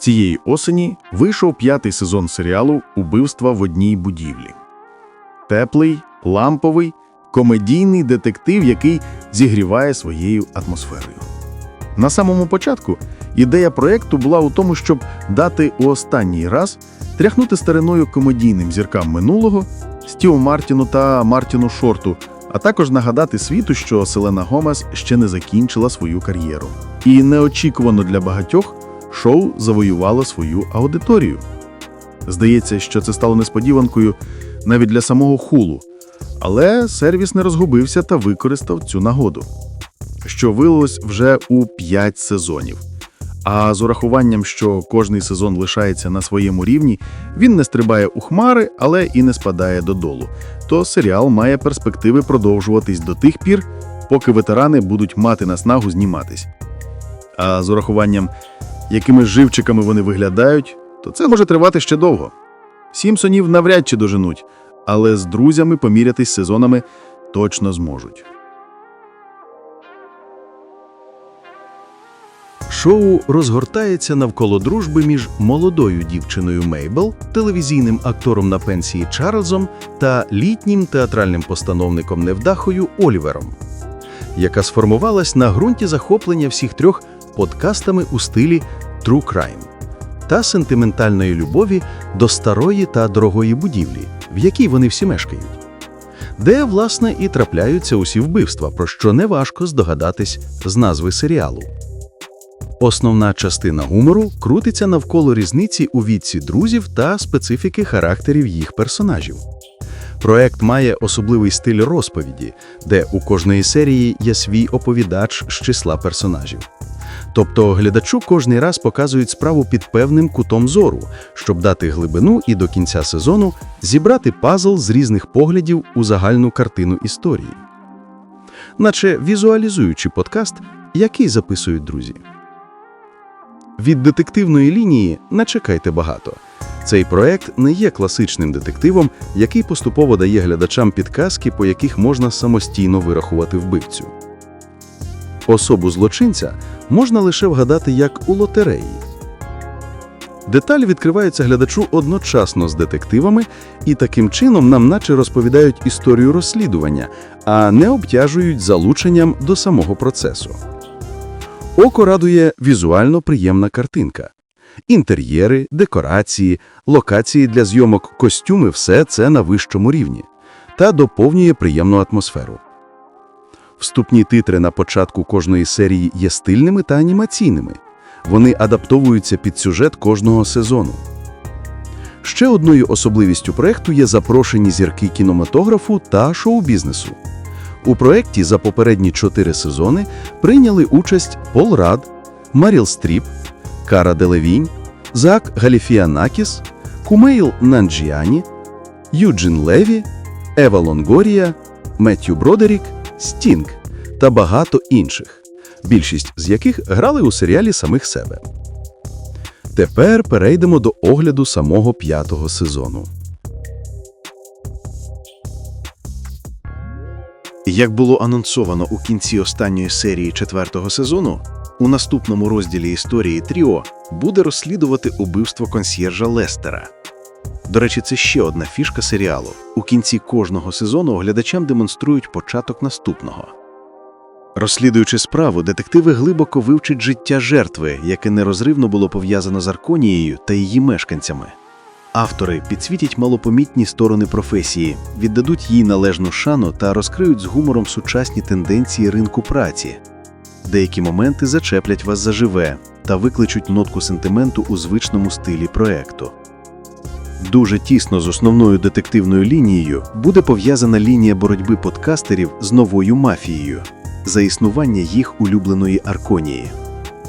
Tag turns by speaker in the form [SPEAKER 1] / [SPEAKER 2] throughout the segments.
[SPEAKER 1] Цієї осені вийшов п'ятий сезон серіалу Убивства в одній будівлі. Теплий, ламповий, комедійний детектив, який зігріває своєю атмосферою. На самому початку ідея проєкту була у тому, щоб дати у останній раз тряхнути стариною комедійним зіркам минулого Стіву Мартіну та Мартіну Шорту, а також нагадати світу, що Селена Гомес ще не закінчила свою кар'єру. І неочікувано для багатьох шоу завоювало свою аудиторію. Здається, що це стало несподіванкою навіть для самого хулу, але сервіс не розгубився та використав цю нагоду, що вилилось вже у 5 сезонів. А з урахуванням, що кожний сезон лишається на своєму рівні, він не стрибає у хмари, але і не спадає додолу. То серіал має перспективи продовжуватись до тих пір, поки ветерани будуть мати наснагу зніматись. А з урахуванням, якими живчиками вони виглядають, то це може тривати ще довго. Сімпсонів навряд чи доженуть, але з друзями помірятись сезонами точно зможуть.
[SPEAKER 2] Шоу розгортається навколо дружби між молодою дівчиною Мейбл, телевізійним актором на пенсії Чарльзом та літнім театральним постановником невдахою Олівером, яка сформувалась на ґрунті захоплення всіх трьох подкастами у стилі True Crime та сентиментальної любові до старої та дорогої будівлі, в якій вони всі мешкають. Де, власне, і трапляються усі вбивства, про що неважко здогадатись з назви серіалу. Основна частина гумору крутиться навколо різниці у віці друзів та специфіки характерів їх персонажів. Проект має особливий стиль розповіді, де у кожної серії є свій оповідач з числа персонажів. Тобто глядачу кожний раз показують справу під певним кутом зору, щоб дати глибину і до кінця сезону зібрати пазл з різних поглядів у загальну картину історії. Наче візуалізуючи подкаст, який записують друзі. Від детективної лінії не чекайте багато. Цей проект не є класичним детективом, який поступово дає глядачам підказки, по яких можна самостійно вирахувати вбивцю. Особу злочинця можна лише вгадати як у лотереї. Деталі відкриваються глядачу одночасно з детективами і таким чином нам наче розповідають історію розслідування, а не обтяжують залученням до самого процесу. Око радує візуально приємна картинка. Інтер'єри, декорації, локації для зйомок, костюми – все це на вищому рівні та доповнює приємну атмосферу. Вступні титри на початку кожної серії є стильними та анімаційними. Вони адаптовуються під сюжет кожного сезону. Ще одною особливістю проекту є запрошені зірки кінематографу та шоу-бізнесу. У проєкті за попередні чотири сезони прийняли участь Пол Рад, Маріл Стріп, Кара Делевінь, Зак Галіфіанакіс, Кумейл Нанджіані, Юджин Леві, Ева Лонгорія, Меттью Бродерік, Стінг та багато інших, більшість з яких грали у серіалі самих себе. Тепер перейдемо до огляду самого п'ятого сезону.
[SPEAKER 3] Як було анонсовано у кінці останньої серії четвертого сезону, у наступному розділі історії Тріо буде розслідувати убивство консьєржа Лестера. До речі, це ще одна фішка серіалу. У кінці кожного сезону глядачам демонструють початок наступного. Розслідуючи справу, детективи глибоко вивчать життя жертви, яке нерозривно було пов'язано з Арконією та її мешканцями. Автори підсвітять малопомітні сторони професії, віддадуть їй належну шану та розкриють з гумором сучасні тенденції ринку праці. Деякі моменти зачеплять вас заживе та викличуть нотку сентименту у звичному стилі проекту. Дуже тісно з основною детективною лінією буде пов'язана лінія боротьби подкастерів з новою мафією за існування їх улюбленої Арконії.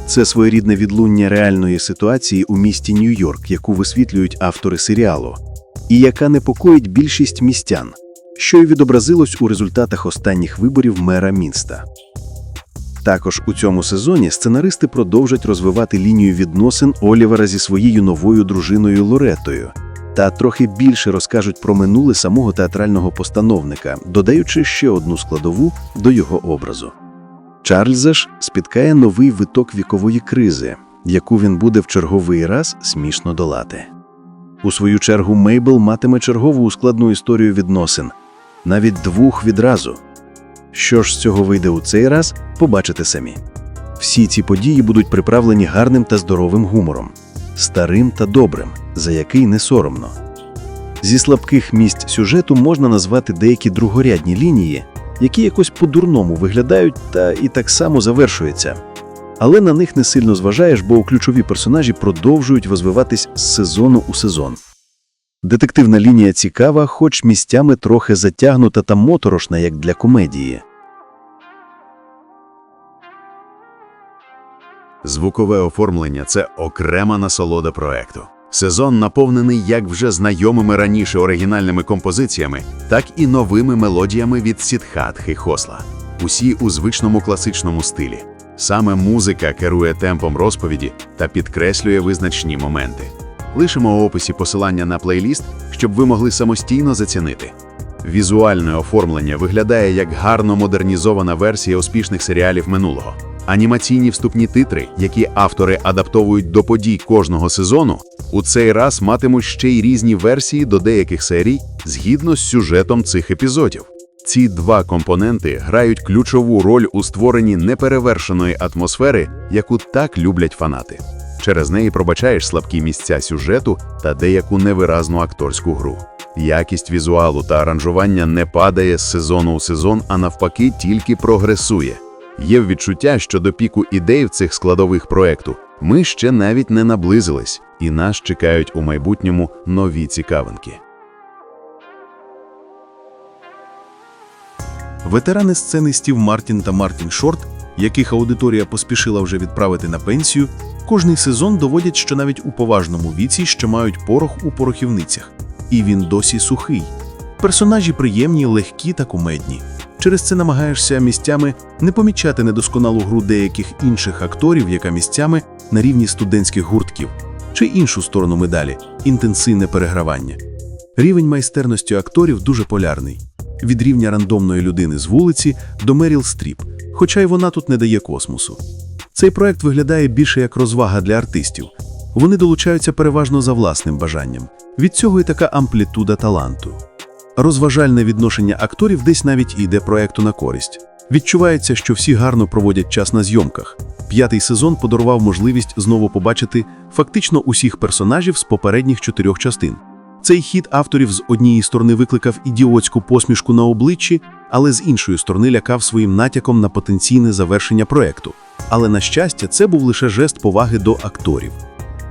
[SPEAKER 3] Це своєрідне відлуння реальної ситуації у місті Нью-Йорк, яку висвітлюють автори серіалу, і яка непокоїть більшість містян, що й відобразилось у результатах останніх виборів мера міста. Також у цьому сезоні сценаристи продовжать розвивати лінію відносин Олівера зі своєю новою дружиною Лоретою та трохи більше розкажуть про минуле самого театрального постановника, додаючи ще одну складову до його образу. Чарльза ж спіткає новий виток вікової кризи, яку він буде в черговий раз смішно долати. У свою чергу Мейбл матиме чергову складну історію відносин, навіть двох відразу. Що ж з цього вийде у цей раз, побачите самі. Всі ці події будуть приправлені гарним та здоровим гумором, старим та добрим, за який не соромно. Зі слабких місць сюжету можна назвати деякі другорядні лінії, які якось по-дурному виглядають та і так само завершуються. Але на них не сильно зважаєш, бо ключові персонажі продовжують розвиватись з сезону у сезон. Детективна лінія цікава, хоч місцями трохи затягнута та моторошна, як для комедії.
[SPEAKER 1] Звукове оформлення це окрема насолода проекту. Сезон наповнений як вже знайомими раніше оригінальними композиціями, так і новими мелодіями від Сідхатхи Хосла. Усі у звичному класичному стилі. Саме музика керує темпом розповіді та підкреслює визначні моменти. Лишимо у описі посилання на плейліст, щоб ви могли самостійно зацінити. Візуальне оформлення виглядає як гарно модернізована версія успішних серіалів минулого. Анімаційні вступні титри, які автори адаптовують до подій кожного сезону, у цей раз матимуть ще й різні версії до деяких серій згідно з сюжетом цих епізодів. Ці два компоненти грають ключову роль у створенні неперевершеної атмосфери, яку так люблять фанати. Через неї пробачаєш слабкі місця сюжету та деяку невиразну акторську гру. Якість візуалу та аранжування не падає з сезону у сезон, а навпаки, тільки прогресує. Є відчуття, що до піку ідей в цих складових проекту ми ще навіть не наблизились, і нас чекають у майбутньому нові цікавинки.
[SPEAKER 2] Ветерани сцени Стів Мартін та Мартін Шорт, яких аудиторія поспішила вже відправити на пенсію, кожний сезон доводять, що навіть у поважному віці ще мають порох у порохівницях. І він досі сухий. Персонажі приємні, легкі та кумедні. Через це намагаєшся місцями не помічати недосконалу гру деяких інших акторів, яка місцями на рівні студентських гуртків, чи іншу сторону медалі інтенсивне перегравання. Рівень майстерності акторів дуже полярний від рівня рандомної людини з вулиці до Меріл Стріп, хоча й вона тут не дає космосу. Цей проект виглядає більше як розвага для артистів. Вони долучаються переважно за власним бажанням. Від цього і така амплітуда таланту. Розважальне відношення акторів десь навіть йде проекту на користь. Відчувається, що всі гарно проводять час на зйомках. П'ятий сезон подарував можливість знову побачити фактично усіх персонажів з попередніх чотирьох частин. Цей хід авторів з однієї сторони викликав ідіотську посмішку на обличчі, але з іншої сторони лякав своїм натяком на потенційне завершення проекту. Але на щастя, це був лише жест поваги до акторів.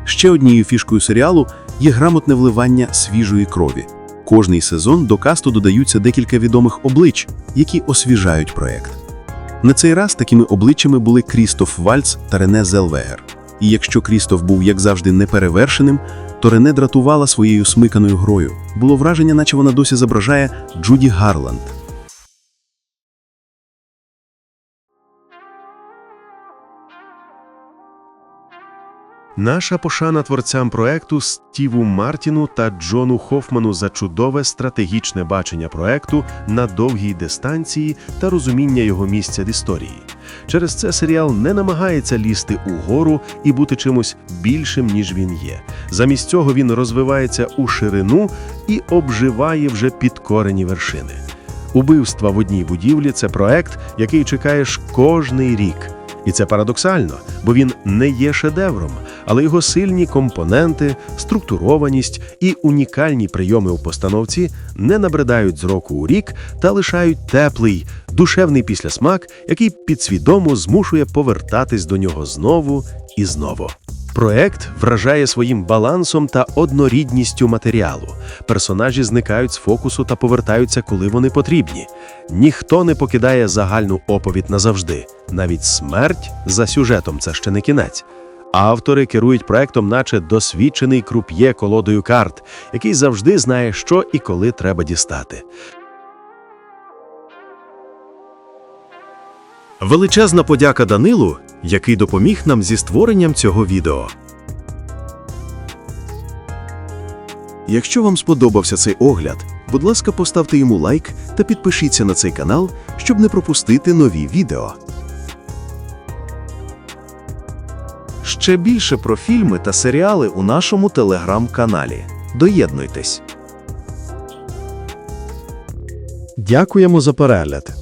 [SPEAKER 2] Ще однією фішкою серіалу є грамотне вливання свіжої крові. Кожний сезон до касту додаються декілька відомих облич, які освіжають проект. На цей раз такими обличчями були Крістоф Вальц та Рене Зелвегер. І якщо Крістоф був, як завжди, неперевершеним, то Рене дратувала своєю смиканою грою. Було враження, наче вона досі зображає Джуді Гарланд.
[SPEAKER 4] Наша пошана творцям проекту Стіву Мартіну та Джону Хофману за чудове стратегічне бачення проекту на довгій дистанції та розуміння його місця в історії. Через це серіал не намагається лізти угору і бути чимось більшим, ніж він є. Замість цього він розвивається у ширину і обживає вже підкорені вершини. Убивства в одній будівлі це проект, який чекаєш кожний рік. І це парадоксально, бо він не є шедевром, але його сильні компоненти, структурованість і унікальні прийоми у постановці не набридають з року у рік та лишають теплий, душевний післясмак, який підсвідомо змушує повертатись до нього знову і знову. Проект вражає своїм балансом та однорідністю матеріалу. Персонажі зникають з фокусу та повертаються, коли вони потрібні. Ніхто не покидає загальну оповідь назавжди. Навіть смерть за сюжетом це ще не кінець. Автори керують проектом, наче досвідчений круп'є колодою карт, який завжди знає, що і коли треба дістати.
[SPEAKER 2] Величезна подяка Данилу, який допоміг нам зі створенням цього відео. Якщо вам сподобався цей огляд, будь ласка, поставте йому лайк та підпишіться на цей канал, щоб не пропустити нові відео. Ще більше про фільми та серіали у нашому телеграм-каналі. Доєднуйтесь!
[SPEAKER 5] Дякуємо за перегляд.